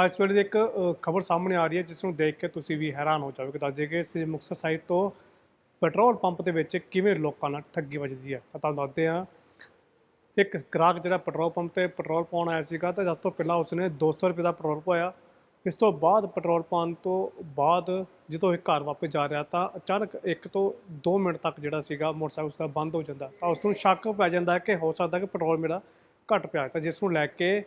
ਤਾਂ ਇਸ ਵੇਲੇ ਦੀ ਇੱਕ ਖਬਰ ਸਾਹਮਣੇ ਆ ਰਹੀ ਹੈ, ਜਿਸ ਨੂੰ ਦੇਖ ਕੇ ਤੁਸੀਂ ਵੀ ਹੈਰਾਨ ਹੋ ਜਾਓਗੇ, ਦੱਸ ਦਈਏ ਕਿ ਸ੍ਰੀ ਮੁਕਤਸਰ ਸਾਹਿਬ ਤੋਂ ਪੈਟਰੋਲ ਪੰਪ ਦੇ ਵਿੱਚ ਕਿਵੇਂ ਲੋਕਾਂ ਨਾਲ ਠੱਗੀ ਵੱਜਦੀ ਹੈ। ਤਾਂ ਤੁਹਾਨੂੰ ਦੱਸਦੇ ਹਾਂ, ਇੱਕ ਗ੍ਰਾਹਕ ਜਿਹੜਾ ਪੈਟਰੋਲ ਪੰਪ ਤੇ ਪੈਟਰੋਲ ਪਾਉਣ ਆਇਆ ਸੀਗਾ, ਤਾਂ ਜਦ ਤੋਂ ਪਹਿਲਾਂ ਉਸਨੇ 200 ਰੁਪਏ ਦਾ ਪੈਟਰੋਲ ਪਾਇਆ। ਇਸ ਤੋਂ ਬਾਅਦ ਪੈਟਰੋਲ ਪਾਉਣ ਤੋਂ ਬਾਅਦ ਜਦੋਂ ਇਹ ਘਰ ਵਾਪਸ ਜਾ ਰਿਹਾ, ਤਾਂ ਅਚਾਨਕ ਇੱਕ ਤੋਂ 2 ਮਿੰਟ ਤੱਕ ਜਿਹੜਾ ਸੀਗਾ, ਮੋਟਰਸਾਈਕਲ ਉਸਦਾ ਬੰਦ ਹੋ ਜਾਂਦਾ। ਤਾਂ ਉਸ ਨੂੰ ਸ਼ੱਕ ਪੈ ਜਾਂਦਾ ਹੈ ਕਿ ਹੋ ਸਕਦਾ ਕਿ ਪੈਟਰੋਲ ਮੇਰਾ ਘੱਟ ਪਿਆ ਤਾਂ ਜਿਸ ਨੂੰ ਲੈ ਕੇ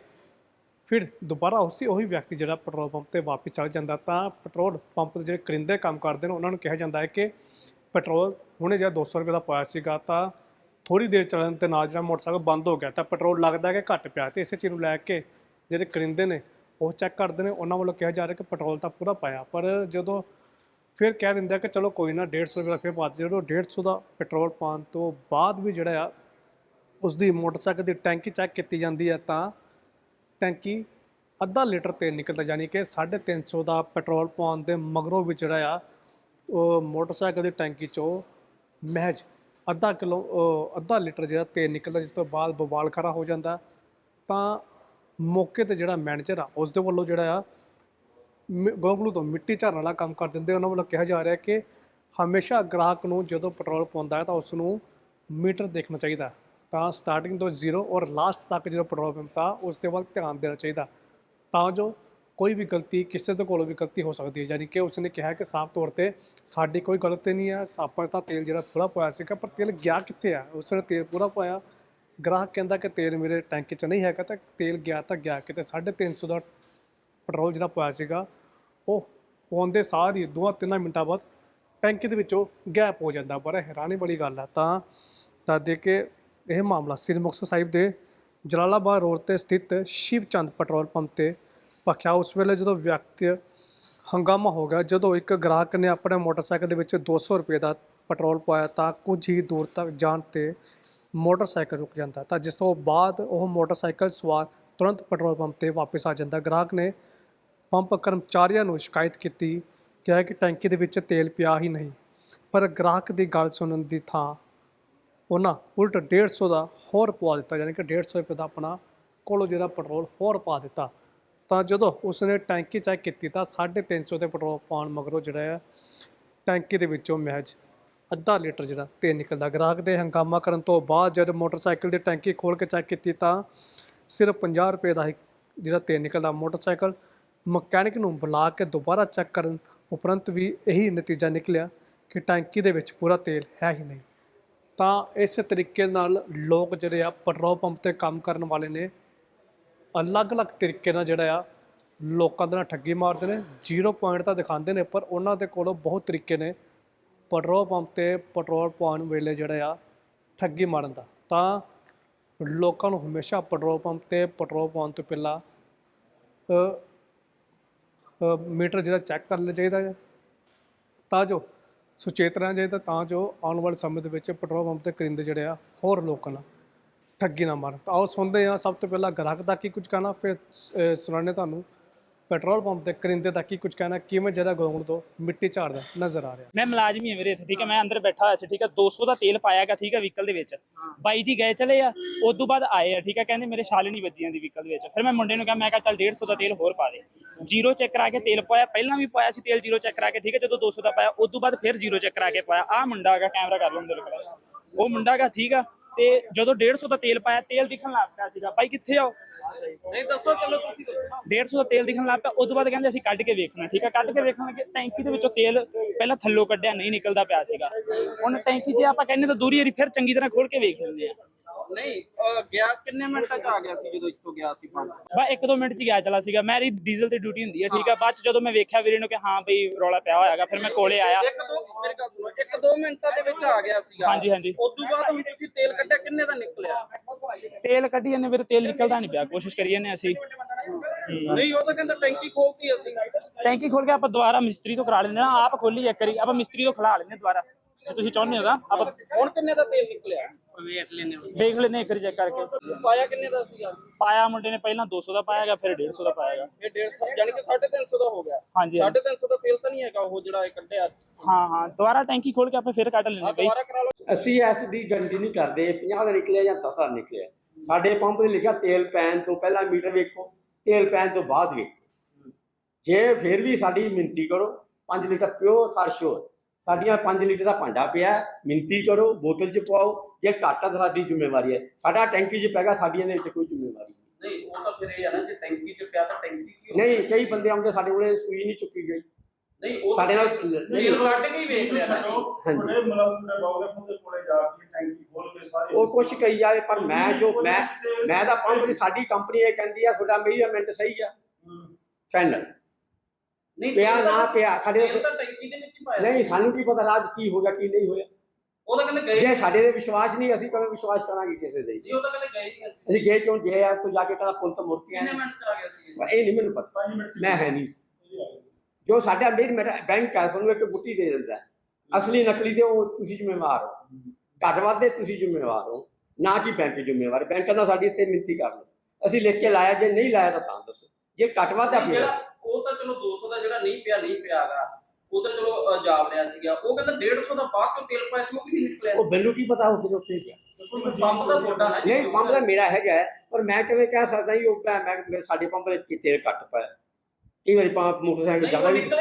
ਫਿਰ ਦੁਬਾਰਾ ਉਸੇ ਉਹੀ ਵਿਅਕਤੀ ਜਿਹੜਾ ਪੈਟਰੋਲ ਪੰਪ ਤੇ ਵਾਪਸ ਚਲ ਜਾਂਦਾ, ਤਾਂ ਪੈਟਰੋਲ ਪੰਪ ਦੇ ਜਿਹੜੇ ਕਰਿੰਦੇ ਕੰਮ ਕਰਦੇ ਨੇ, ਉਹਨਾਂ ਨੂੰ ਕਿਹਾ ਜਾਂਦਾ ਹੈ ਕਿ ਪੈਟਰੋਲ ਹੁਣੇ ਜਿਹੜਾ 200 ਰੁਪਏ ਦਾ ਪਾਇਆ ਸੀਗਾ, ਤਾਂ ਥੋੜੀ ਦੇਰ ਚੱਲਣ ਤੇ ਨਾਲ ਜਿਹੜਾ ਮੋਟਰਸਾਈਕਲ ਬੰਦ ਹੋ ਗਿਆ, ਤਾਂ ਪੈਟਰੋਲ ਲੱਗਦਾ ਕਿ ਘੱਟ ਪਿਆ ਤੇ ਇਸੇ ਚੀਜ਼ ਨੂੰ ਲੈ ਕੇ ਜਿਹੜੇ ਕਰਿੰਦੇ ਨੇ, ਉਹ ਚੈੱਕ ਕਰਦੇ ਨੇ, ਉਹਨਾਂ ਵੱਲੋਂ ਕਿਹਾ ਜਾ ਰਿਹਾ ਕਿ ਪੈਟਰੋਲ ਤਾਂ ਪੂਰਾ ਪਾਇਆ, ਪਰ ਜਦੋਂ ਫਿਰ ਕਹਿ ਦਿੰਦੇ ਕਿ ਚਲੋ ਕੋਈ ਨਾ 150 ਰੁਪਏ ਦਾ ਫਿਰ ਪਾ ਦਿਓ ਜਦੋਂ 150 ਦਾ ਪੈਟਰੋਲ ਪਾਉਣ ਤੋਂ ਬਾਅਦ ਵੀ ਜਿਹੜਾ ਆ ਉਸ ਦੀ ਮੋਟਰਸਾਈਕਲ ਦੀ ਟੈਂਕੀ ਚੈੱਕ ਕੀਤੀ ਜਾਂਦੀ ਹੈ, ਤਾਂ ਟੈਂਕੀ ਅੱਧਾ ਲੀਟਰ ਤੇਲ ਨਿਕਲਦਾ, ਯਾਨੀ ਕਿ 350 ਦਾ ਪੈਟਰੋਲ ਪਾਉਣ ਦੇ ਮਗਰੋਂ ਵੀ ਜਿਹੜਾ ਆ, ਉਹ ਮੋਟਰਸਾਈਕਲ ਦੀ ਟੈਂਕੀ ਚੋਂ ਮਹਿਜ ਅੱਧਾ ਕਿਲੋ ਅੱਧਾ ਲੀਟਰ ਜਿਹੜਾ ਤੇਲ ਨਿਕਲਦਾ, ਜਿਸ ਤੋਂ ਬਾਅਦ ਬਵਾਲ ਖੜਾ ਹੋ ਜਾਂਦਾ। ਤਾਂ ਮੌਕੇ ਤੇ ਜਿਹੜਾ ਮੈਨੇਜਰ ਆ ਉਸ ਦੇ ਵੱਲੋਂ ਜਿਹੜਾ ਆ, ਮਿ- ਗੋਗਲੂ ਤੋਂ ਮਿੱਟੀ ਝਾੜਨ ਵਾਲਾ ਕੰਮ ਕਰ ਦਿੰਦੇ ਉਹਨਾਂ ਵੱਲੋਂ ਕਿਹਾ ਜਾ ਰਿਹਾ ਕਿ ਹਮੇਸ਼ਾ ਗ੍ਰਾਹਕ ਨੂੰ ਜਦੋਂ ਪੈਟਰੋਲ ਪਾਉਂਦਾ ਹੈ ਤਾਂ ਉਸ ਨੂੰ ਮੀਟਰ ਦੇਖਣਾ ਚਾਹੀਦਾ। ਤਾਂ ਸਟਾਰਟਿੰਗ ਤੋਂ ਜ਼ੀਰੋ ਔਰ ਲਾਸਟ ਤੱਕ ਜਦੋਂ ਪੈਟਰੋਲ ਪੰਪ ਆ ਉਸ ਦੇ ਵੱਲ ਧਿਆਨ ਦੇਣਾ ਚਾਹੀਦਾ। ਤਾਂ ਜੋ ਕੋਈ ਵੀ ਗਲਤੀ ਕਿਸੇ ਦੇ ਕੋਲੋਂ ਵੀ ਗਲਤੀ ਹੋ ਸਕਦੀ ਹੈ, ਯਾਨੀ ਕਿ ਉਸਨੇ ਕਿਹਾ ਕਿ ਸਾਫ਼ ਤੌਰ ਤੇ ਸਾਡੀ ਕੋਈ ਗਲਤੀ ਨਹੀਂ ਹੈ ਆਪਾਂ ਤਾਂ ਤੇਲ ਜਿਹੜਾ ਪੂਰਾ ਪਾਇਆ ਸੀਗਾ, ਪਰ ਤੇਲ ਗਿਆ ਕਿੱਥੇ ਆ? ਉਸਨੇ ਤੇਲ ਪੂਰਾ ਪਾਇਆ। ਗ੍ਰਾਹਕ ਕਹਿੰਦਾ ਕਿ ਤੇਲ ਮੇਰੇ ਟੈਂਕੀ 'ਚ ਨਹੀਂ ਹੈਗਾ ਤਾਂ ਤੇਲ ਗਿਆ ਤਾਂ ਗਿਆ, ਕਿਤੇ 350 ਦਾ ਪੈਟਰੋਲ ਜਿਹੜਾ ਪਾਇਆ ਸੀਗਾ, ਉਹ ਪਾਉਂਦੇ ਸਾਰ ਹੀ ਦੋਆਂ ਤਿੰਨਾਂ ਮਿੰਟਾਂ ਬਾਅਦ ਟੈਂਕੀ ਦੇ ਵਿੱਚੋਂ ਗੈਪ ਹੋ ਜਾਂਦਾ। ਬੜਾ ਹੈਰਾਨੀ ਵਾਲੀ ਗੱਲ ਹੈ ਤਾਂ ਦੱਸ ਦੇ ਕੇ ਇਹ ਮਾਮਲਾ ਸ੍ਰੀ ਮੁਕਤਸਰ ਸਾਹਿਬ ਦੇ ਜਲਾਲਾਬਾਦ ਰੋਡ ਤੇ ਸਥਿਤ ਸ਼ਿਵ ਚੰਦ ਪੈਟਰੋਲ ਪੰਪ ਤੇ ਭਖਿਆ। ਉਸ ਵੇਲੇ ਜਦੋਂ ਵਿਅਕਤੀ ਹੰਗਾਮਾ ਹੋ ਗਿਆ, ਜਦੋਂ ਇੱਕ ਗ੍ਰਾਹਕ ਨੇ ਆਪਣੇ ਮੋਟਰਸਾਈਕਲ ਦੇ ਵਿੱਚ 200 ਰੁਪਏ ਦਾ ਪੈਟਰੋਲ ਪਾਇਆ ਤਾਂ ਕੁਝ ਹੀ ਦੂਰ ਤੱਕ ਜਾਣ ਤੇ ਮੋਟਰਸਾਈਕਲ ਰੁਕ ਜਾਂਦਾ ਤਾਂ ਜਿਸ ਤੋਂ ਬਾਅਦ ਉਹ ਮੋਟਰਸਾਈਕਲ ਸਵਾਰ ਤੁਰੰਤ ਪੈਟਰੋਲ ਪੰਪ ਤੇ ਵਾਪਸ ਆ ਜਾਂਦਾ। ਗ੍ਰਾਹਕ ਨੇ ਪੰਪ ਕਰਮਚਾਰੀਆਂ ਨੂੰ ਸ਼ਿਕਾਇਤ ਕੀਤੀ, ਕਿਹਾ ਕਿ ਟੈਂਕੀ ਦੇ ਵਿੱਚ ਤੇਲ ਪਿਆ ਹੀ ਨਹੀਂ। ਪਰ ਗ੍ਰਾਹਕ ਦੀ ਗੱਲ ਸੁਣਨ ਦੀ ਥਾਂ ਉਹਨਾਂ ਉਲਟ 150 ਦਾ ਹੋਰ ਪਵਾ ਦਿੱਤਾ, ਯਾਨੀ ਕਿ 150 ਰੁਪਏ ਦਾ ਆਪਣਾ ਕੋਲੋਂ ਜਿਹੜਾ ਪੈਟਰੋਲ ਹੋਰ ਪਾ ਦਿੱਤਾ। ਤਾਂ ਜਦੋਂ ਉਸਨੇ ਟੈਂਕੀ ਚੈੱਕ ਕੀਤੀ ਤਾਂ 350 ਦੇ ਪੈਟਰੋਲ ਪਾਉਣ ਮਗਰੋਂ ਜਿਹੜਾ ਹੈ, ਟੈਂਕੀ ਦੇ ਵਿੱਚੋਂ ਮਹਿਜ ਅੱਧਾ ਲੀਟਰ ਜਿਹੜਾ ਤੇਲ ਨਿਕਲਦਾ। ਗ੍ਰਾਹਕ ਦੇ ਹੰਗਾਮਾ ਕਰਨ ਤੋਂ ਬਾਅਦ ਜਦ ਮੋਟਰਸਾਈਕਲ ਦੀ ਟੈਂਕੀ ਖੋਲ ਕੇ ਚੈੱਕ ਕੀਤੀ ਤਾਂ ਸਿਰਫ 50 ਰੁਪਏ ਦਾ ਹੀ ਜਿਹੜਾ ਤੇਲ ਨਿਕਲਦਾ ਮੋਟਰਸਾਈਕਲ, ਮਕੈਨਿਕ ਨੂੰ ਬੁਲਾ ਕੇ ਦੁਬਾਰਾ ਚੈੱਕ ਕਰਨ ਉਪਰੰਤ ਵੀ ਇਹੀ ਨਤੀਜਾ ਨਿਕਲਿਆ ਕਿ ਟੈਂਕੀ ਦੇ ਵਿੱਚ ਪੂਰਾ ਤੇਲ ਹੈ ਹੀ ਨਹੀਂ। ਤਾਂ ਇਸ ਤਰੀਕੇ ਨਾਲ ਲੋਕ ਜਿਹੜੇ ਆ ਪੈਟਰੋਲ ਪੰਪ ਤੇ ਕੰਮ ਕਰਨ ਵਾਲੇ ਨੇ, ਅਲੱਗ-ਅਲੱਗ ਤਰੀਕੇ ਨਾਲ ਜਿਹੜਾ ਆ ਲੋਕਾਂ ਦੇ ਨਾਲ ਠੱਗੀ ਮਾਰਦੇ ਨੇ, ਜ਼ੀਰੋ ਪੁਆਇੰਟ ਤਾਂ ਦਿਖਾਉਂਦੇ ਨੇ, ਪਰ ਉਹਨਾਂ ਦੇ ਕੋਲੋਂ ਬਹੁਤ ਤਰੀਕੇ ਨੇ ਪੈਟਰੋਲ ਪੰਪ ਤੇ ਪੈਟਰੋਲ ਪਾਉਣ ਵੇਲੇ ਜਿਹੜਾ ਆ ਠੱਗੀ ਮਾਰਨ ਦਾ। ਤਾਂ ਲੋਕਾਂ ਨੂੰ ਹਮੇਸ਼ਾ ਪੈਟਰੋਲ ਪੰਪ ਤੇ ਪੈਟਰੋਲ ਪਾਉਣ ਤੋਂ ਪਹਿਲਾਂ ਮੀਟਰ ਜਿਹੜਾ ਚੈੱਕ ਕਰ ਲੈਣਾ ਚਾਹੀਦਾ ਹੈ। ਤਾਂ ਜੋ ਸੁਚੇਤ ਰਹਿਣਾ ਚਾਹੀਦਾ ਤਾਂ ਜੋ ਆਉਣ ਵਾਲੇ ਸਮੇਂ ਦੇ ਵਿੱਚ ਪੈਟਰੋਲ ਪੰਪ ਤੇ ਕਰਿੰਦੇ ਜਿਹੜੇ ਆ ਹੋਰ ਲੋਕਾਂ ਨਾਲ ਠੱਗੀ ਨਾ ਮਾਰਨ। ਤਾਂ ਆਓ ਸੁਣਦੇ ਹਾਂ ਸਭ ਤੋਂ ਪਹਿਲਾਂ ਗ੍ਰਾਹਕ ਦਾ ਕੀ ਕੁਝ ਕਹਿਣਾ ਫਿਰ ਅ, ਸੁਣਾਉਂਦੇ ਤੁਹਾਨੂੰ। ਪੈਟਰੋਲ ਪੰਪ ਤੇ ਕਰਿੰਦੇ ਦਾ ਕੀ ਕੁਝ ਕਹਿਣਾ, ਕਿਵੇਂ ਜਿਹੜਾ ਗੋਂਗਲ ਤੋਂ ਮਿੱਟੀ ਝਾੜਦਾ ਨਜ਼ਰ ਆ ਰਿਹਾ। ਮੈਂ ਮੁਲਾਜ਼ਮ ਹੀ ਹਾਂ ਵੀਰੇ ਇੱਥੇ, ਠੀਕ ਹੈ, ਮੈਂ ਅੰਦਰ ਬੈਠਾ ਹੋਇਆ ਸੀ, ਠੀਕ ਹੈ 200 ਦਾ ਤੇਲ ਪਾਇਆਗਾ ਠੀਕ ਹੈ ਵਹੀਕਲ ਦੇ ਵਿੱਚ। ਬਾਈ ਜੀ ਗਏ ਚਲੇ ਆ ਉਸ ਤੋਂ ਬਾਅਦ ਆਏ ਆ, ਠੀਕ ਹੈ, ਕਹਿੰਦੇ ਮੇਰੇ ਛਾਲੇ ਨਹੀਂ ਵੱਜੀ ਜਾਂਦੀ ਵਹੀਕਲ ਦੇ ਵਿੱਚ। ਫਿਰ ਮੈਂ ਮੁੰਡੇ ਨੂੰ ਕਿਹਾ, ਮੈਂ ਕਿਹਾ, ਚੱਲ 150 ਦਾ ਤੇਲ ਹੋਰ ਪਾ ਦੇ। ਜ਼ੀਰੋ ਚੈੱਕ ਕਰਾ ਕੇ ਤੇਲ ਪਾਇਆ, ਪਹਿਲਾਂ ਵੀ ਪਾਇਆ ਸੀ ਤੇਲ ਜ਼ੀਰੋ ਚੈੱਕ ਕਰਾ ਕੇ, ਠੀਕ ਹੈ, ਜਦੋਂ 200 ਦਾ ਪਾਇਆ ਉਸ ਤੋਂ ਬਾਅਦ ਫਿਰ ਜ਼ੀਰੋ ਚੈੱਕ ਕਰਾ ਕੇ ਪਾਇਆ। ਆਹ ਮੁੰਡਾ ਹੈਗਾ ਕੈਮਰਾ ਕਰ ਲਓ, ਅੰਦਰ ਖੜਾ ਉਹ ਮੁੰਡਾ ਹੈਗਾ, ਠੀਕ ਆ ਤੇ ਜਦੋਂ 150 ਦਾ ਤੇਲ ਪਾਇਆ ਤੇਲ ਦਿਖਣ ਲੱਗ ਪਿਆ ਸੀਗਾ। ਬਾਈ ਕਿੱਥੇ ਆਓ ਨਹੀਂ ਦੱਸੋ ਚਲੋ ਤੁਸੀਂ ਦੱਸੋ। 150 ਦਾ ਤੇਲ ਦਿਖਣ ਲੱਗ ਪਿਆ। ਉਸ ਤੋਂ ਬਾਅਦ ਕਹਿੰਦੇ ਅਸੀਂ ਕੱਢ ਕੇ ਵੇਖਣਾ ਠੀਕ ਆ? ਕੱਢ ਕੇ ਵੇਖਣ ਲੱਗੇ ਟੈਂਕੀ ਦੇ ਵਿੱਚੋਂ ਤੇਲ ਪਹਿਲਾਂ ਥੱਲੋਂ ਕੱਢਿਆ ਨਹੀਂ ਨਿਕਲਦਾ ਪਿਆ ਸੀਗਾ। ਹੁਣ ਟੈਂਕੀ ਜੇ ਆਪਾਂ ਕਹਿੰਦੇ ਤਾਂ ਦੂਰੀ ਵਾਰੀ ਫਿਰ ਚੰਗੀ ਤਰ੍ਹਾਂ ਖੋਲ ਕੇ ਵੇਖ ਲੈਂਦੇ ਆ। ਨਹੀਂ ਅਹ ਗਿਆ ਕਿੰਨੇ ਮਿੰਟਾਂ ਚ ਆ ਗਿਆ ਸੀ ਜਦੋਂ ਇੱਥੋਂ ਗਿਆ ਸੀ ਪੰਜ ਬਾ ਇੱਕ ਦੋ ਮਿੰਟ ਚ ਗਿਆ ਚਲਾ ਸੀਗਾ। ਮੇਰੀ ਡੀਜ਼ਲ ਤੇ ਡਿਊਟੀ ਹੁੰਦੀ ਹੈ ਠੀਕ ਆ। ਬਾਅਦ ਚ ਜਦੋਂ ਮੈਂ ਵੇਖਿਆ ਵੀਰੇ ਨੂੰ ਕਿ ਹਾਂ ਬਈ ਰੌਲਾ ਪਿਆ ਹੋਇਆਗਾ ਫਿਰ ਮੈਂ ਕੋਲੇ ਆਇਆ। ਇੱਕ ਦੋ ਮੇਰੇ ਗੱਲ ਸੁਣੋ ਇੱਕ ਦੋ ਮਿੰਟਾਂ ਦੇ ਵਿੱਚ ਆ ਗਿਆ ਸੀਗਾ। ਹਾਂਜੀ, ਹਾਂਜੀ। ਉਸ ਤੋਂ ਬਾਅਦ ਹੁਣ ਤੁਸੀਂ ਤੇਲ ਕੱਢਿਆ ਕਿੰਨੇ ਦਾ ਨਿਕਲਿਆ? ਤੇਲ ਕੱਢੀ ਜਾਂਦੇ ਵੀਰੇ ਤੇਲ ਨਿਕਲਦਾ ਨਹੀਂ ਪਿਆ। ਕੋਸ਼ਿਸ਼ ਕਰੀ ਜਾਂਦੇ ਅਸੀਂ। ਨਹੀਂ ਉਹ ਤਾਂ ਕਹਿੰਦਾ ਟੈਂਕੀ ਖੋਲਤੀ ਅਸੀਂ। ਟੈਂਕੀ ਖੋਲ ਕੇ ਆਪਾਂ ਦੁਬਾਰਾ ਮਿਸਤਰੀ ਤੋਂ ਕਰਾ ਲੈਂਦੇ ਆ ਆਪ ਖੋਲੀ ਇੱਕ ਵਾਰੀ ਆਪਾਂ ਮਿਸਤਰੀ ਤੋਂ ਖਲਾ ਲੈਂਦੇ ਦੁਬਾਰਾ। ਜੇ ਤੁਸੀਂ ਚਾਹੁੰਦੇ ਹੋ ਤਾਂ? ਆਪਾਂ ਹੁਣ ਕਿੰਨੇ ਦਾ ਤੇਲ ਨਿਕਲਿਆ? ਵੇਖ ਲੈਂਦੇ ਦੇਖ ਲੈਂਦੇ ਇੱਕ ਵਾਰੀ ਚੈੱਕ ਕਰਕੇ। ਪਾਇਆ ਕਿੰਨੇ ਦਾ ਸੀਗਾ? ਪਾਇਆ ਮੁੰਡੇ ਨੇ ਪਹਿਲਾਂ 200 ਦਾ ਪਾਇਆਗਾ ਫਿਰ 150 ਦਾ ਪਾਇਆਗਾ ਇਹ 150 ਯਾਨੀ ਕਿ 350 ਦਾ ਹੋ ਗਿਆ। ਹਾਂਜੀ ਹਾਂਜੀ। 350 ਦਾ ਤੇਲ ਤਾਂ ਨਹੀਂ ਹੈਗਾ ਉਹ ਜਿਹੜਾ ਇਹ ਕੱਢਿਆ। ਹਾਂ ਹਾਂ। ਦੁਬਾਰਾ ਟੈਂਕੀ ਖੋਲ ਕੇ ਆਪਾਂ ਫਿਰ ਕੱਢ ਲੈਂਦੇ ਬਈ ਦੁਬਾਰਾ ਕਰਾ ਲਓ। ਅਸੀਂ ਐਸ ਦੀ ਗਰੰਟੀ ਨਹੀਂ ਕਰਦੇ 50 ਦਾ ਨਿਕਲਿਆ ਜਾਂ 10 ਦਾ ਨਿਕਲਿਆ। ਸਾਡੇ ਪੰਪ ਤੇ ਲਿਖਿਆ ਤੇਲ ਪੈਣ ਤੋਂ ਪਹਿਲਾਂ ਮੀਟਰ ਵੇਖੋ ਤੇਲ ਪੈਣ ਤੋਂ ਬਾਅਦ ਵੇਖੋ। ਜੇ ਫਿਰ ਵੀ ਸਾਡੀ ਮਿੰਤੀ ਕਰੋ 5 ਲੀਟਰ ਪਿਓ ਫਾਰ ਸ਼ੋਰ ਸਾਡੀਆਂ 5 ਲੀਟਰ ਦਾ ਭਾਂਡਾ ਪਿਆ ਮਿੰਤੀ ਕਰੋ ਬੋਤਲ 'ਚ ਪਾਓ ਜੇ ਘੱਟ ਤਾਂ ਸਾਡੀ ਜ਼ਿੰਮੇਵਾਰੀ ਹੈ। ਸਾਡਾ ਟੈਂਕੀ 'ਚ ਪੈਗਾ ਸਾਡੀਆਂ ਦੇ ਵਿੱਚ ਕੋਈ ਜ਼ਿੰਮੇਵਾਰੀ ਨਹੀਂ। ਨਹੀਂ ਉਹ ਤਾਂ ਫਿਰ ਇਹ ਆ ਨਾ ਜੇ ਟੈਂਕੀ ਚ ਪਿਆ ਤਾਂ ਟੈਂਕੀ ਕੀ ਨਹੀਂ ਕਈ ਬੰਦੇ ਆਉਂਦੇ ਸਾਡੇ ਕੋਲੇ ਸੂਈ ਨਹੀਂ ਚੁੱਕੀ ਗਈ। ਨਹੀਂ ਉਹ ਸਾਡੇ ਨਾਲ ਨਹੀਂ। ਕੱਢ ਕੇ ਹੀ ਵੇਖ ਲਿਆ ਨਾ। ਬੜੇ ਮਲੰਗ ਦੇ ਬਾਉਗੇ ਉਹਦੇ ਕੋਲੇ ਜਾ ਕੇ ਟੈਂਕੀ ਖੋਲ ਕੇ ਸਾਰੇ ਉਹ ਕੁਛ ਕਹੀ ਜਾਵੇ ਪਰ ਮੈਂ ਜੋ ਮੈਂ ਮੈਂ ਤਾਂ ਪੰਪ ਦੀ ਸਾਡੀ ਕੰਪਨੀ ਇਹ ਕਹਿੰਦੀ ਆ ਤੁਹਾਡਾ ਮੇਜਰਮੈਂਟ ਸਹੀ ਆ। ਫਾਈਨਲ ਨਹੀਂ ਪਿਆ ਨਾ ਪਿਆ ਸਾਡੇ ਤਾਂ ਟੈਂਕੀ ਪਾਇਆ ਨਹੀਂ ਸਾਨੂੰ ਕੀ ਪਤਾ ਰਾਜ ਕੀ ਹੋ ਗਿਆ ਕੀ ਨਹੀਂ ਹੋਇਆ। ਉਹ ਤਾਂ ਕਹਿੰਦੇ ਗਏ ਜੇ ਸਾਡੇ ਤੇ ਵਿਸ਼ਵਾਸ ਨਹੀਂ ਅਸੀਂ ਕਦੇ ਵਿਸ਼ਵਾਸ ਕਰਾਂਗੇ ਕਿਸੇ ਦੇ? ਜੀ ਉਹ ਤਾਂ ਕਹਿੰਦੇ ਗਏ ਨਹੀਂ ਅਸੀਂ। ਅਸੀਂ ਗਏ ਕਿਉਂ? ਗਏ ਆ ਤੂੰ ਜਾ ਕੇ ਕਹਿੰਦਾ ਪੁੱਲ ਤੋਂ ਮੁੜ ਕੇ ਕਿੰਨੇ ਆਏ। ਮਿੰਟ ਚ ਆ ਗਿਆ ਸੀ ਪਰ ਇਹ ਨਹੀਂ ਮੈਨੂੰ ਪਤਾ। 5 ਮਿੰਟ ਮੈਂ ਹੈ ਨਹੀਂ ਸੀ। ਜੋ ਸਾਡਾ ਮੇਰ ਮੇਰਾ ਬੈਂਕ ਹੈ ਸਾਨੂੰ ਇੱਕ ਗੁੱਟੀ ਦੇ ਦਿੰਦਾ ਹੈ। ਅਸਲੀ ਨਕਲੀ ਦੇ ਉਹ ਤੁਸੀਂ ਜ਼ਿੰਮੇਵਾਰ ਹੋ। ਘੱਟ ਵੱਧ ਦੇ ਤੁਸੀਂ ਜ਼ਿੰਮੇਵਾਰ ਹੋ। ਨਾ ਕਿ ਬੈਂਕ ਜ਼ਿੰਮੇਵਾਰ ਬੈਂਕ ਦਾ ਸਾਡੀ ਇੱਥੇ ਮਿੰਤੀ ਕਰ ਲਓ। ਅਸੀਂ ਲਿਖ ਕੇ ਲਾਇਆ ਜੇ ਨਹੀਂ ਲਾਇਆ ਤਾਂ ਤਾਂ ਦੱਸੋ। ਜੇ ਘੱਟ ਵੱਧ ਆ ਫਿਰ ਜਿਹੜਾ ਉਹ ਤਾਂ ਚਲੋ 200 ਦਾ ਜਿਹੜਾ ਨਹੀਂ ਪਿਆ ਨਹੀਂ ਪਿਆਗਾ ਉਹ ਤਾਂ ਚਲੋ ਜਾਬ ਲਿਆ ਸੀਗਾ। ਉਹ ਕਹਿੰਦਾ 150 ਦਾ ਬਾਅਦ ਚੋਂ ਤੇਲ ਪਾਇਆ ਸੀ ਉਹ ਵੀ ਨਹੀਂ ਨਿਕਲਿਆ। ਉਹ ਮੈਨੂੰ ਕੀ ਪਤਾ ਉਹ ਫਿਰ ਉੱਥੇ ਗਿਆ ਪੰਪ ਦਾ ਤੁਹਾਡਾ ਨਾ ਜੀ ਨਹੀਂ ਪੰਪ ਦਾ ਮੇਰਾ ਹੈਗਾ ਪਰ ਮੈਂ ਕਿਵੇਂ ਕਹਿ ਸਕਦਾ ਜੀ ਉਹ ਮੈਂ ਸਾਡੇ ਪੰਪ ਦੇ ਤੇਲ ਘੱਟ ਪਾਇਆ। ਕਈ ਵਾਰੀ ਪੰਪ ਮੋਟਰਸਾਈਕਲ ਜ਼ਿਆਦਾ ਵੀ ਲੀਕ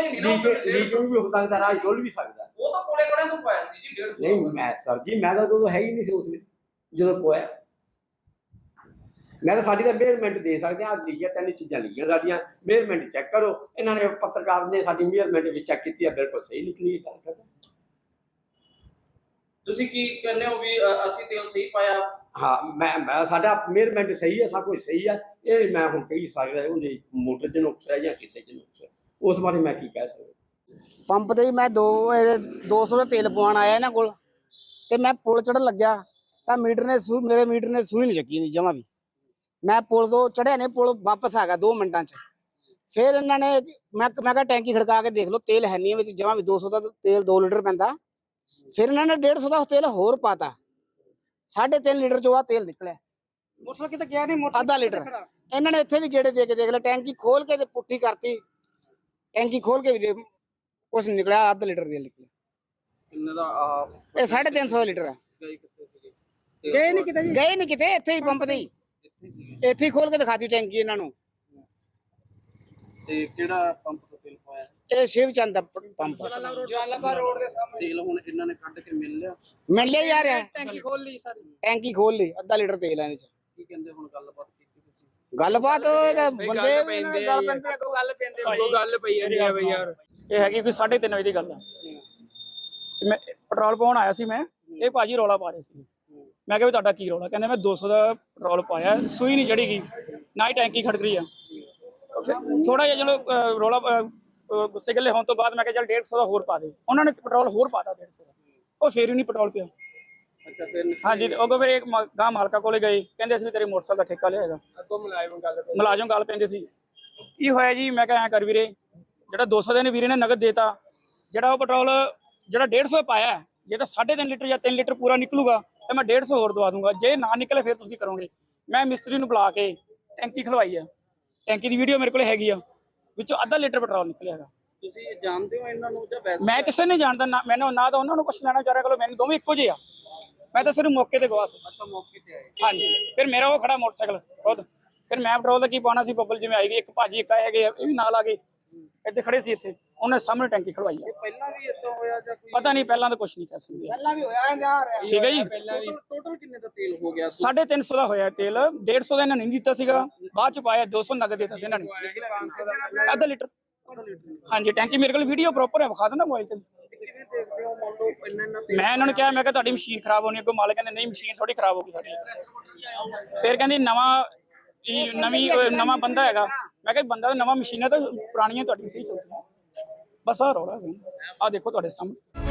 ਵੀ ਹੋ ਸਕਦਾ ਰਾਹ ਡੁੱਲ ਵੀ ਸਕਦਾ। ਉਹ ਤਾਂ ਕੋਲੇ ਕੜਿਆਂ ਤੋਂ ਪਾਇਆ ਸੀ ਜੀ 150 ਨਹੀਂ ਮੈਂ ਸਰ ਜੀ ਮੈਂ ਤਾਂ ਉਦੋਂ ਹੈ ਹੀ ਨਹੀਂ ਸੀ ਉਸ ਵੇਲੇ ਜਦੋਂ ਪੋਇਆ। ਮੈਂ ਤਾਂ ਸਾਡੀ ਤਾਂ ਮੇਅਰਮੈਂਟ ਦੇ ਸਕਦੇ ਹਾਂ ਲਿਖਿਆ ਤਿੰਨ ਚੀਜ਼ਾਂ ਲਿਖੀਆਂ ਸਾਡੀਆਂ ਮੇਅਰਮੈਂਟ ਚੈੱਕ ਕਰੋ। ਇਹਨਾਂ ਨੇ ਪੱਤਰਕਾਰ ਨੇ ਸਾਡੀ ਮੇਅਰਮੈਂਟ ਵੀ ਚੈੱਕ ਕੀਤੀ ਹੈ ਬਿਲਕੁਲ ਸਹੀ ਨਿਕਲੀ ਗੱਲ। ਤੁਸੀਂ ਕੀ ਕਹਿੰਦੇ ਹੋ ਵੀ ਅ, ਅਸੀਂ ਤੇਲ ਸਹੀ ਪਾਇਆ? ਹਾਂ ਮੈਂ ਮੈਂ ਸਾਡਾ ਮੇਅਰਮੈਂਟ ਸਹੀ ਹੈ ਸਭ ਕੁਝ ਸਹੀ ਹੈ ਇਹ ਮੈਂ ਹੁਣ ਕਹੀ ਸਕਦਾ ਉਹਦੇ ਮੋਟਰ 'ਚ ਨੁਕਸ ਹੈ ਜਾਂ ਕਿਸੇ 'ਚ ਨੁਕਸ ਹੈ ਉਸ ਬਾਰੇ ਮੈਂ ਕੀ ਕਹਿ ਸਕਦਾ? ਪੰਪ ਤੇ ਹੀ ਮੈਂ ਦੋ ਇਹ 200 ਦਾ ਤੇਲ ਪਵਾਉਣ ਆਇਆ ਇਹਨਾਂ ਕੋਲ ਤੇ ਮੈਂ ਪੁਲ ਚੜਨ ਲੱਗਿਆ ਤਾਂ ਮੀਟਰ ਨੇ ਸੂ ਮੇਰੇ ਮੀਟਰ ਨੇ ਸੂਈ ਨਹੀਂ ਚੱਕੀ ਨਹੀਂ ਜਮਾ ਵੀ। ਮੈਂ ਪੁਲ ਤੋਂ ਚੜਿਆ ਨੇ ਪੁਲ ਵਾਪਸ ਆ ਗਿਆ 2 ਮਿੰਟਾਂ ਚ ਫਿਰ ਇਹਨਾਂ ਨੇ ਮੈਂ ਮੈਂ ਕਿਹਾ ਟੈਂਕੀ ਖੜਕਾ ਕੇ ਦੇਖ ਲਓ ਤੇਲ ਹੈ ਨਹੀਂ ਵਿੱਚ ਜਮਾ ਵੀ 200 ਦਾ ਤੇਲ 2 ਲੀਟਰ ਪੈਂਦਾ ਫਿਰ ਇਹਨਾਂ ਨੇ 150 ਦਾ ਤੇਲ ਹੋਰ ਪਾਤਾ 3.5 ਲੀਟਰ ਚੋਂ ਆ ਤੇਲ ਨਿਕਲਿਆ ਮੋਟਰਸਾਈਕਲ ਕਿਤੇ ਗਿਆ ਨਹੀਂ ਮੋਟਰ ਅੱਧਾ ਲੀਟਰ ਇਹਨਾਂ ਨੇ ਇੱਥੇ ਵੀ ਗੇੜੇ ਦੇ ਕੇ ਦੇਖ ਲਿਆ ਟੈਂਕੀ ਖੋਲ ਕੇ ਤੇ ਪੁੱਠੀ ਕਰਤੀ ਟੈਂਕੀ ਖੋਲ ਕੇ ਵੀ ਦੇ ਕੁਛ ਨੀ ਨਿਕਲਿਆ ਅੱਧਾ ਲੀਟਰ ਤੇਲ ਨਿਕਲਿਆ ਕਿੰਨੇ ਦਾ ਆ ਇਹ 350 ਲੀਟਰ ਹੈ ਗਏ ਕਿੱਥੇ ਸੀਗੇ ਗਏ ਨਹੀਂ ਕਿਤੇ ਜੀ ਗਏ ਨਹੀਂ ਕਿਤੇ ਇੱਥੇ ਹੀ ਪੰਪ ਤੇ ਹੀ ਇੱਥੇ ਹੀ ਖੋਲ ਕੇ ਦਿਖਾਤੀ ਟੈਂਕੀ ਇਹਨਾਂ ਨੂੰ। ਤੇ ਕਿਹੜਾ ਪੰਪ ਤੋਂ ਤੇਲ ਪਾਇਆ? ਇਹ ਸ਼ਿਵ ਚੰਦ ਦਾ ਪ- ਪੰਪ। ਜਲਾਲਾਬਾਦ ਰੋਡ ਦੇ ਸਾਹਮਣੇ। ਤੇਲ ਹੁਣ ਇਹਨਾਂ ਨੇ ਕੱਢ ਕੇ ਮਿਲ ਲਿਆ? ਮਿਲ ਲਿਆ ਯਾਰ। ਇਹ। ਟੈਂਕੀ ਖੋਲ ਲਈ ਸਾਰੀ। ਟੈਂਕੀ ਖੋਲ ਲਈ ਅੱਧਾ ਲੀਟਰ ਤੇਲ ਹੈ ਇਹਦੇ ਚ। ਕੀ ਕਹਿੰਦੇ ਹੁਣ ਗੱਲਬਾਤ ਕੀਤੀ ਤੁਸੀਂ? ਗੱਲਬਾਤ ਇਹਦਾ ਬੰਦੇ ਵੀ ਇਹਨਾਂ ਦੇ ਗੱਲ ਪੈਂਦੇ ਆ। ਗੱਲ ਪੈਂਦੇ ਭਾਈ ਗੱਲ ਪਈ ਜਾਂਦੀ ਆ ਬਈ ਯਾਰ। ਇਹ ਹੈਗੀ ਕੋਈ 3:30 ਵਜੇ ਦੀ ਗੱਲ ਆ। ਤੇ ਮੈਂ ਪੈਟਰੋਲ ਪਾਉਣ ਆਇਆ ਸੀ ਮੈਂ ਇਹ ਭਾਜੀ ਰੌਲਾ ਪਾ ਰਹੇ ਸੀ। ਮੈਂ ਕਿਹਾ ਵੀ ਤੁਹਾਡਾ ਕੀ ਰੌਲਾ? ਕਹਿੰਦੇ ਮੈਂ 200 ਦਾ ਪੈਟਰੋਲ ਪਾਇਆ ਸੂਈ ਨਹੀਂ ਚੜੀ ਗਈ। ਨਾ ਹੀ ਟੈਂਕੀ ਖੜਕ ਰਹੀ ਆ ਥੋੜਾ ਜਿਹਾ ਚਲੋ ਰੌਲਾ ਗੁੱਸੇ ਗੱਲੇ ਹੋਣ ਤੋਂ ਬਾਅਦ ਮੈਂ ਕਿਹਾ ਚੱਲ 150 ਦਾ ਹੋਰ ਪਾ ਦੇ। ਉਹਨਾਂ ਨੇ ਪੈਟਰੋਲ ਹੋਰ ਪਾਤਾ 150 ਦਾ। ਉਹ ਫੇਰ ਹੀ ਨਹੀਂ ਪੈਟਰੋਲ ਪਿਆ। ਅੱਛਾ ਫਿਰ ਹਾਂਜੀ ਉਹ ਫਿਰ ਇੱਕ ਗਾਂ ਮਾਲਕਾ ਕੋਲੇ ਗਏ। ਕਹਿੰਦੇ ਅਸੀਂ ਤੇਰੇ ਮੋਟਰਸਾਈਕਲ ਦਾ ਠੇਕਾ ਲਿਆਏਗਾ। ਅੱਗੋਂ ਮੁਲਾਜ਼ਮ ਗੱਲ ਮੁਲਾਜ਼ਮ ਗੱਲ ਪੈਂਦੇ ਸੀ। ਕੀ ਹੋਇਆ ਜੀ? ਮੈਂ ਕਿਹਾ ਐ ਕਰ ਵੀਰੇ ਜਿਹੜਾ 200 ਦੇ ਨੇ ਵੀਰੇ ਨੇ ਨਗਦ ਦੇਤਾ ਜਿਹੜਾ ਉਹ ਪੈਟਰੋਲ ਜਿਹੜਾ 150 ਪਾਇਆ ਹੈ, ਜੇ ਤਾਂ 3.5 ਲੀਟਰ ਜਾਂ 3 ਲੀਟਰ ਪੂਰਾ ਨਿਕਲੂਗਾ ਤੇ ਮੈਂ 150 ਹੋਰ ਦਵਾ ਦੂੰਗਾ। ਜੇ ਨਾ ਨਿਕਲੇ ਫਿਰ ਤੁਸੀਂ ਕਰੋਗੇ। ਮੈਂ ਮਿਸਤਰੀ ਨੂੰ ਬੁਲਾ ਕੇ ਟੈਂਕੀ ਖਲਵਾਈ ਆ। ਟੈਂਕੀ ਦੀ ਵੀਡੀਓ ਮੇਰੇ ਕੋਲ ਹੈਗੀ ਆ। ਵਿੱਚੋਂ ਅੱਧਾ ਲੀਟਰ ਪੈਟਰੋਲ ਨਿਕਲਿਆਗਾ ਤੁਸੀਂ ਜਾਣਦੇ ਹੋ ਇਹਨਾਂ ਨੂੰ ਜਾਂ ਵੈਸੇ? ਮੈਂ ਕਿਸੇ ਨੇ ਜਾਣਦਾ ਨਾ ਮੈਨੂੰ ਨਾ ਤਾਂ ਉਹਨਾਂ ਨੂੰ ਕੁਝ ਲੈਣਾ ਚਾਹ ਰਿਹਾ ਕੋਲ ਮੈਨੂੰ ਦੋਵੇਂ ਇੱਕੋ ਜਿਹੇ ਆ। ਮੈਂ ਤਾਂ ਸਿਰਫ ਮੌਕੇ ਤੇ ਗਵਾ ਸੀ। ਅੱਛਾ ਮੌਕੇ ਤੇ ਆਏ। ਹਾਂਜੀ। ਫਿਰ ਮੇਰਾ ਉਹ ਖੜਾ ਮੋਟਰਸਾਈਕਲ ਖੁਦ। ਫਿਰ ਮੈਂ ਪੈਟਰੋਲ ਦਾ ਕੀ ਪਾਉਣਾ ਸੀ ਬੱਬਲ ਜਿਵੇਂ ਆਈ ਗਈ ਇੱਕ ਭਾਜੀ ਇੱਕ ਆਏ ਹੈਗੇ ਇਹ ਵੀ ਨਾਲ ਆ ਗਏ। ਇੱਥੇ ਖੜੇ ਸੀ ਇੱਥੇ। ਉਹਨੇ ਸਾਹਮਣੇ ਟੈਂਕੀ ਖੜਵਾਈ ਆ। ਇਹ ਪਹਿਲਾਂ ਵੀ ਇਦਾਂ ਹੋਇਆ ਜਾਂ ਕੋਈ ਪਤਾ ਨਹੀਂ ਪਹਿਲਾਂ ਤਾਂ ਕੁਝ ਨਹੀਂ ਕਹਿ ਸਕਦੇ। ਪਹਿਲਾਂ ਵੀ ਹੋਇਆ ਯਾਰ ਠੀਕ ਹੈ ਜੀ। ਪਹਿਲਾਂ ਵੀ ਟੋਟਲ ਕਿੰਨੇ ਦਾ ਤੇਲ ਹੋ ਗਿਆ 350 ਦਾ ਹੋਇਆ ਤੇਲ। 150 ਦਾ ਇਹਨਾਂ ਨੇ ਨਹੀਂ ਦਿੱਤਾ ਸੀਗਾ। ਬਾਅਦ ਚ ਪਾਇਆ 200 ਨਗਦ ਦਿੱਤਾ ਸੀ ਇਹਨਾਂ ਨੇ। 500 ਦਾ ਅੱਧਾ ਲੀਟਰ। ਹਾਂਜੀ ਟੈਂਕੀ ਮੇਰੇ ਕੋਲ ਵੀਡੀਓ ਪ੍ਰੋਪਰ ਹੈ ਵਿਖਾ ਦਿੰਦਾ ਮੋਬਾਈਲ ਤੇ। ਹੋ? ਮੈਂ ਇਹਨਾਂ ਨੂੰ ਕਿਹਾ ਮੈਂ ਕਿਹਾ ਤੁਹਾਡੀ ਮਸ਼ੀਨ ਖਰਾਬ ਹੋਣੀ ਹੈ ਕੋਈ ਮਾਲਕ ਕਹਿੰਦੇ ਨਹੀਂ ਮਸ਼ੀਨ ਥੋੜੀ ਖਰਾਬ ਹੋ ਗਈ ਸਾਡੀ। ਫਿਰ ਕਹਿੰਦੀ ਨਵਾਂ ਇਹ ਨਵੀਂ ਨਵਾਂ ਬੰਦਾ ਹੈਗਾ। ਮੈਂ ਕਿਹਾ ਬੰਦਾ ਤਾਂ ਨਵਾਂ ਮਸ਼ੀਨਾਂ ਤਾਂ ਪੁਰਾਣੀਆਂ ਤੁਹਾਡੀਆਂ ਸਹੀ ਚੱਲਦੀਆਂ। ਬਸ ਆ ਰੋੜਾ ਆ ਦੇਖੋ ਤੁਹਾਡੇ ਸਾਹਮਣੇ।